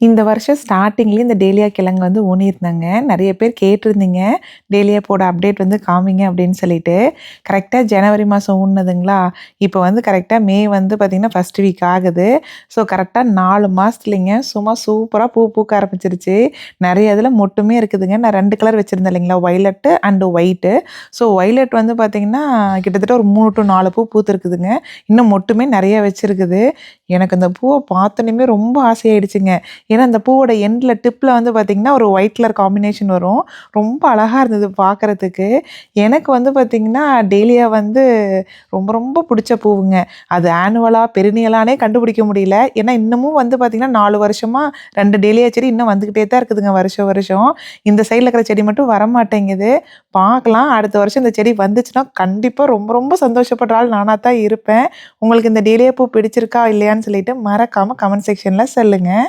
இந்த வருஷம் ஸ்டார்டிங்லேயே இந்த டேலியா கிழங்கு வந்து ஊனியிருந்தாங்க. நிறைய பேர் கேட்டிருந்தீங்க. டேலியா போட அப்டேட் வந்து காமிங்க அப்படின்னு சொல்லிட்டு. கரெக்டாக ஜனவரி மாதம் ஊன்னதுங்களா? இப்போ வந்து கரெக்டாக மே வந்து பார்த்திங்கன்னா ஃபஸ்ட் வீக் ஆகுது. ஸோ கரெக்டாக நாலு மாதத்துலிங்க சும்மா சூப்பராக பூ பூக்க ஆரம்பிச்சிருச்சு. நிறைய இதில் மொட்டுமே இருக்குதுங்க. நான் ரெண்டு கலர் வச்சுருந்தேன் இல்லைங்களா? Violet and white so violet வந்து பார்த்திங்கன்னா கிட்டத்தட்ட ஒரு மூணு டு நாலு பூ பூத்துருக்குதுங்க. இன்னும் மொட்டுமே நிறைய வச்சுருக்குது. எனக்கு அந்த பூவை பார்த்தோன்னே ரொம்ப ஆசையாயிடுச்சுங்க. ஏன்னா அந்த பூவோட எண்டில் டிப்பில் வந்து பார்த்திங்கன்னா ஒரு ஒயிட் கலர் காம்பினேஷன் வரும். ரொம்ப அழகாக இருந்தது பார்க்குறதுக்கு எனக்கு வந்து பார்த்திங்கன்னா டெய்லியாக வந்து ரொம்ப ரொம்ப பிடிச்ச பூவுங்க. அது ஆனுவலாக பெருநியலானே கண்டுபிடிக்க முடியல. ஏன்னா இன்னமும் வந்து பார்த்திங்கன்னா நாலு வருஷமாக ரெண்டு டேலியா செடி இன்னும் வந்துக்கிட்டே தான் இருக்குதுங்க வருஷம் வருஷம். இந்த சைடில் இருக்கிற செடி மட்டும் வர மாட்டேங்குது பார்க்கலாம் அடுத்த வருஷம் இந்த செடி வந்துச்சுன்னா கண்டிப்பாக ரொம்ப ரொம்ப சந்தோஷப்படுற ஆள் நானாக தான் இருப்பேன். உங்களுக்கு இந்த டெய்லியா பூ பிடிச்சிருக்கா இல்லையான்னு சொல்லிட்டு மறக்காமல் கமெண்ட் செக்ஷனில் சொல்லுங்கள்